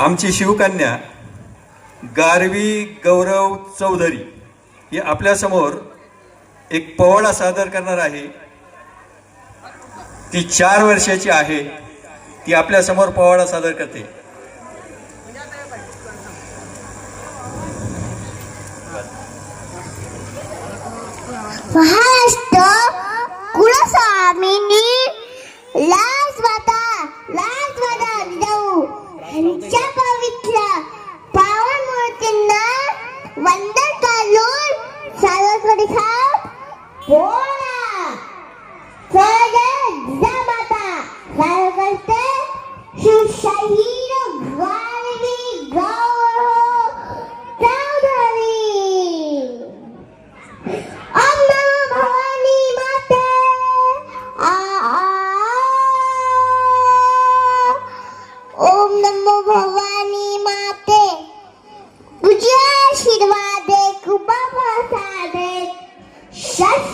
आमची शिवकन्या गारवी गौरव चौधरी ही आपल्यासमोर एक पवळा सादर करणार आहे. ती चार वर्षाची आहे. ती आपल्यासमोर पोवाडा सादर करते. महाराष्ट्र कुलस्वामिनी ला করে খাও পোড়া। ফলে জামাতা সারা করতে সুশাহী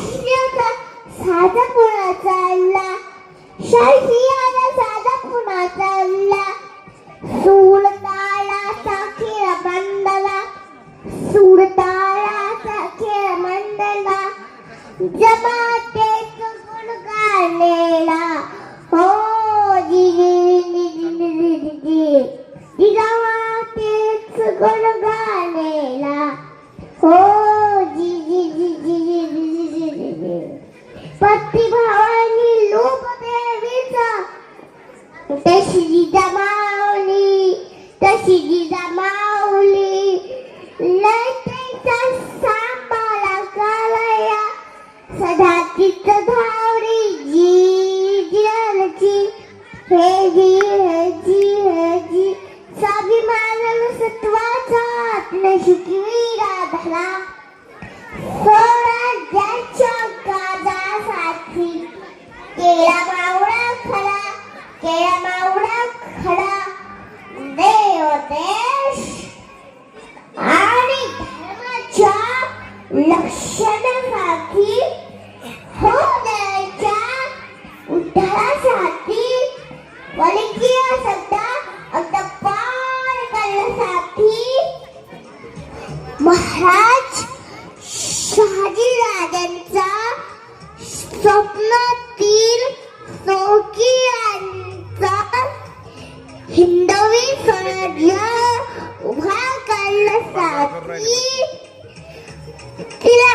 कृष्णाचा साधा कुणाचा अल्ला शाही आला साधा कुणाचा अल्ला सूड ताळाचा खेळ मंडला. सूड ताळाचा खेळ मंडला. जमाते गुण गाणेला. हो जमातेच गुण गाणेला. हो 奇迹的猫。स्वप्नातील सोकियांचा हिंदवी स्वराज्य उभा करण्यासाठी तिला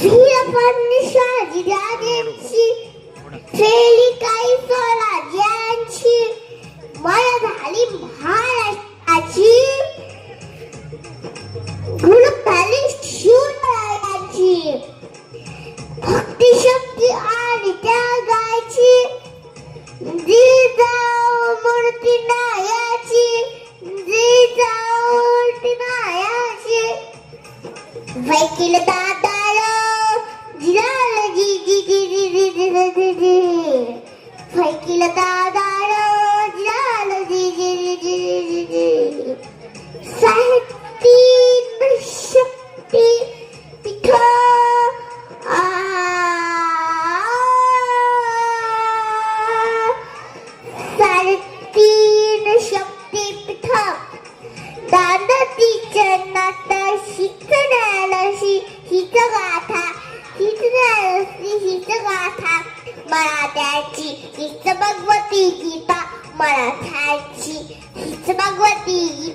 Feel upon the side, you got him. See, 过了开心，怎么过第一？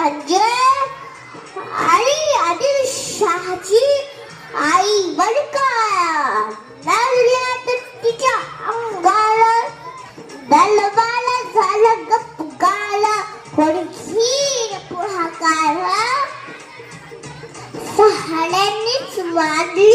म्हणजे आई आदिल शहाची आई बडका लागल्या तिच्या अंगाला दलबाला झालं गप गाला कोणी पुढाकार सहाड्यांनीच वाढली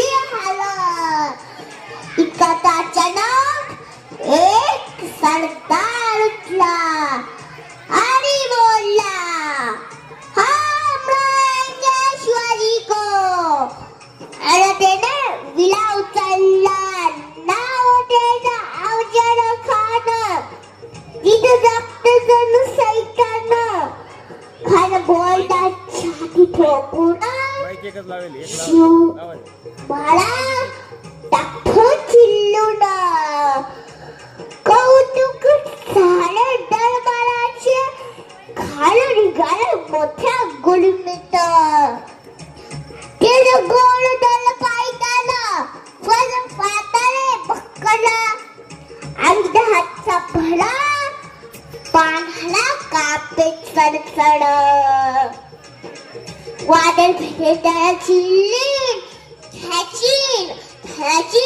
बायला छाती ठोकून शिव मला टप्पू चिल्लून कौतुक झालं दरबाराचे खालं निघालं मोठ्या गुलमित केलं गोल दल पायदाला फल फडफड वादळ भेटायची ह्याची ह्याची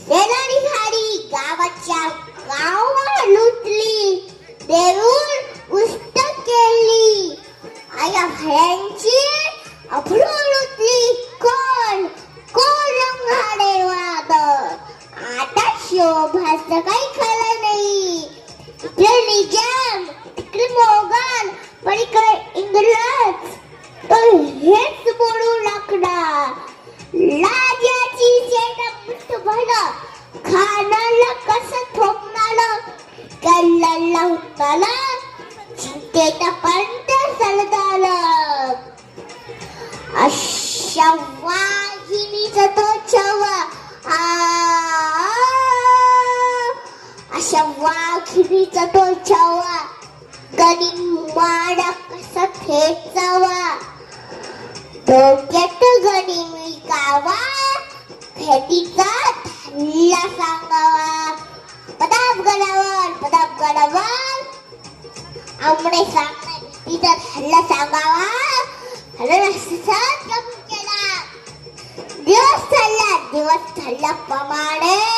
सेनानी साडी गावाच्या गावा लुटली. बेरून उस्त केली. आया भयांची खाणाला कस थोपणार कल्ल्याला उठणार झुकेचा पंटर सलदार अशा तो छवा अशा तो माडा कसा डोक्यात फेटीचा લીલા સાંગાવા પદાપ ગળાવર પદાપ ગળાવર આપણે સામે પીતા હલ્લા સાંગાવા હલ્લા સાત કમ કેલા દિવસ થલ્લા દિવસ થલ્લા પ્રમાણે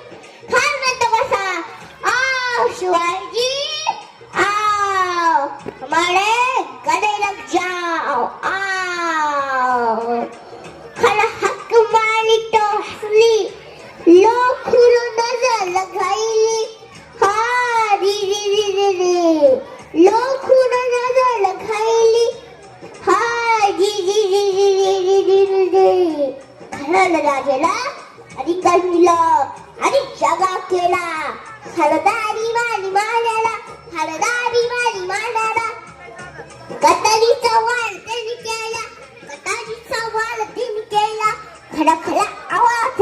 नजर हाय हा जी जी जी जी जी जी जी जी जी. खरं राजाला आणि गणला आणि जगा केला. हळदारी मारी मानाला हळदारी मारी मानाला कतरी सवाल त्यांनी केला कतारीचा सवाल त्यांनी केला. खडा खडा आवाज